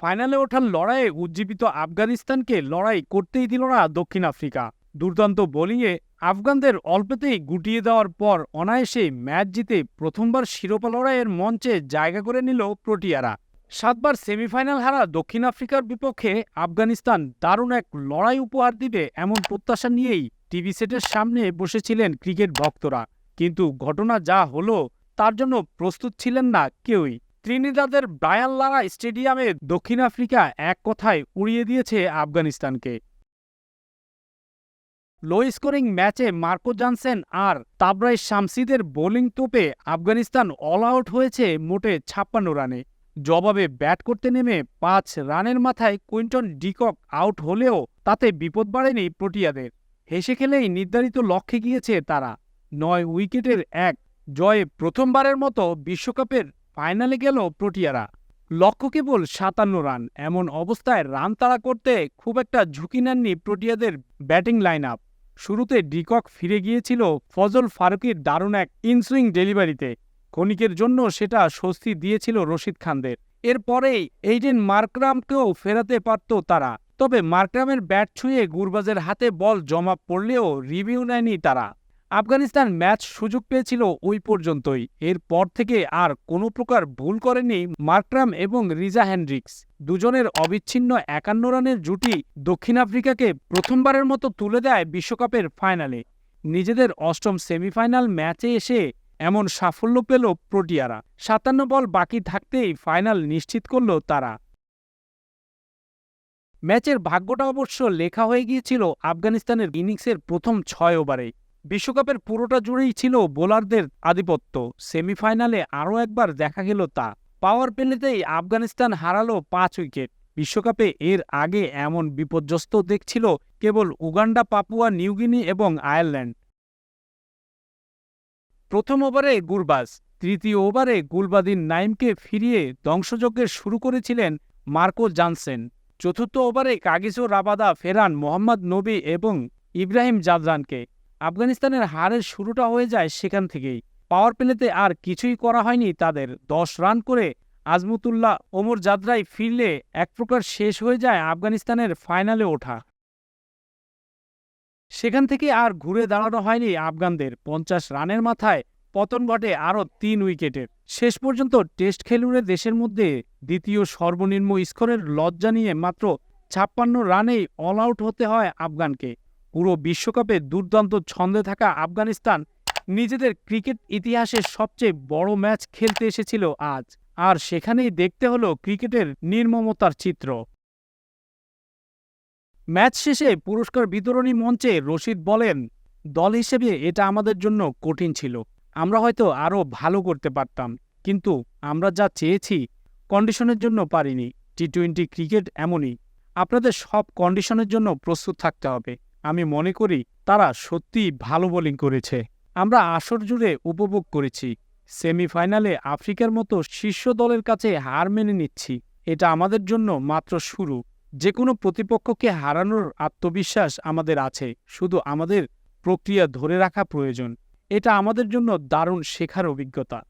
ফাইনালে ওঠার লড়াইয়ে উজ্জীবিত আফগানিস্তানকে লড়াই করতেই দিল না দক্ষিণ আফ্রিকা। দুর্দান্ত বোলিংয়ে আফগানদের অল্পতেই গুটিয়ে দেওয়ার পর অনায়াসে ম্যাচ জিতে প্রথমবার শিরোপা লড়াইয়ের মঞ্চে জায়গা করে নিল প্রোটিয়ারা। সাতবার সেমিফাইনাল হারা দক্ষিণ আফ্রিকার বিপক্ষে আফগানিস্তান দারুণ এক লড়াই উপহার দিবে এমন প্রত্যাশা নিয়েই টিভি সেটের সামনে বসেছিলেন ক্রিকেট ভক্তরা। কিন্তু ঘটনা যা হলো তার জন্য প্রস্তুত ছিলেন না কেউই। ত্রিনিদাদের ব্রায়ান লারা স্টেডিয়ামে দক্ষিণ আফ্রিকা এক কথায় উড়িয়ে দিয়েছে আফগানিস্তানকে। লো স্কোরিং ম্যাচে মার্কো জানসেন আর তাবরাই শামসিদের বোলিং তোপে আফগানিস্তান অল আউট হয়েছে মোটে ছাপ্পান্ন রানে। জবাবে ব্যাট করতে নেমে পাঁচ রানের মাথায় কুইন্টন ডিকক আউট হলেও তাতে বিপদ বাড়েনি প্রোটিয়াদের। হেসে খেলেই নির্ধারিত লক্ষ্যে গিয়েছে তারা। নয় উইকেটের এক জয়ে প্রথমবারের মতো বিশ্বকাপের ফাইনালে গেল প্রোটিয়ারা। লক্ষ্য কেবল সাতান্ন রান। এমন অবস্থায় রান তাড়া করতে খুব একটা ঝুঁকি নেননি প্রোটিয়াদের ব্যাটিং লাইন আপ শুরুতে ডিকক ফিরে গিয়েছিল ফজল ফারুকির দারুণ এক ইনসুইং ডেলিভারিতে। ক্ষণিকের জন্য সেটা স্বস্তি দিয়েছিল রশিদ খানদের। এরপরেই এইডেন মার্করামকেও ফেরাতে পারত তারা। তবে মার্করামের ব্যাট ছুঁয়ে গুরবাজের হাতে বল জমা পড়লেও রিভিউ নেয়নি তারা। আফগানিস্তান ম্যাচ সুযোগ পেয়েছিল ওই পর্যন্তই। এরপর থেকে আর কোনো প্রকার ভুল করেনি মার্করাম এবং রিজা হ্যান্ড্রিক্স দুজনের অবিচ্ছিন্ন একান্ন রানের জুটি দক্ষিণ আফ্রিকাকে প্রথমবারের মতো তুলে দেয় বিশ্বকাপের ফাইনালে। নিজেদের অষ্টম সেমিফাইনাল ম্যাচে এসে এমন সাফল্য পেল প্রোটিয়ারা। সাতান্ন বল বাকি থাকতেই ফাইনাল নিশ্চিত করল তারা। ম্যাচের ভাগ্যটা অবশ্য লেখা হয়ে গিয়েছিল আফগানিস্তানের ইনিংসের প্রথম ছয় ওভারে। বিশ্বকাপের পুরোটা জুড়েই ছিল বোলারদের আধিপত্য। সেমিফাইনালে আরও একবার দেখা গেল তা। পাওয়ার প্লেতেই আফগানিস্তান হারালো পাঁচ উইকেট। বিশ্বকাপে এর আগে এমন বিপর্যস্ত দেখছিল কেবল উগান্ডা, পাপুয়া নিউগিনি এবং আয়ারল্যান্ড। প্রথম ওভারে গুরবাজ, তৃতীয় ওভারে গুলবাদিন নাইমকে ফিরিয়ে ধ্বংসযজ্ঞের শুরু করেছিলেন মার্কো জানসেন। চতুর্থ ওভারে কাগিসো রাবাদা, ফেরান মোহাম্মদ নবী এবং ইব্রাহিম জাদরানকে। আফগানিস্তানের হারের শুরুটা হয়ে যায় সেখান থেকেই। পাওয়ার প্লেতে আর কিছুই করা হয়নি তাদের। দশ রান করে আজমতুল্লাহ, ওমর জাদরাই ফিরলে এক প্রকার শেষ হয়ে যায় আফগানিস্তানের ফাইনালে ওঠা। সেখান থেকে আর ঘুরে দাঁড়ানো হয়নি আফগানদের। পঞ্চাশ রানের মাথায় পতন ঘটে আরও তিন উইকেটের শেষ পর্যন্ত টেস্ট খেলুড়ে দেশের মধ্যে দ্বিতীয় সর্বনিম্ন স্কোরের লজ্জা নিয়ে মাত্র ছাপ্পান্ন রানেই অল আউট হতে হয় আফগানকে। পুরো বিশ্বকাপে দুর্দান্ত ছন্দে থাকা আফগানিস্তান নিজেদের ক্রিকেট ইতিহাসের সবচেয়ে বড় ম্যাচ খেলতে এসেছিল আজ। আর সেখানেই দেখতে হলো ক্রিকেটের নির্মমতার চিত্র। ম্যাচ শেষে পুরস্কার বিতরণী মঞ্চে রশিদ বলেন, দল হিসেবে এটা আমাদের জন্য কঠিন ছিল। আমরা হয়তো আরও ভালো করতে পারতাম, কিন্তু আমরা যা চেয়েছি কন্ডিশনের জন্য পারিনি। টি টোয়েন্টি ক্রিকেট এমনই। আপনাদের সব কন্ডিশনের জন্য প্রস্তুত থাকতে হবে। আমি মনে করি তারা সত্যিই ভালো বোলিং করেছে। আমরা আসর জুড়ে উপভোগ করেছি। সেমিফাইনালে আফ্রিকার মতো শীর্ষ দলের কাছে হার মেনে নিচ্ছি। এটা আমাদের জন্য মাত্র শুরু। যে কোনো প্রতিপক্ষকে হারানোর আত্মবিশ্বাস আমাদের আছে। শুধু আমাদের প্রক্রিয়া ধরে রাখা প্রয়োজন। এটা আমাদের জন্য দারুণ শেখার অভিজ্ঞতা।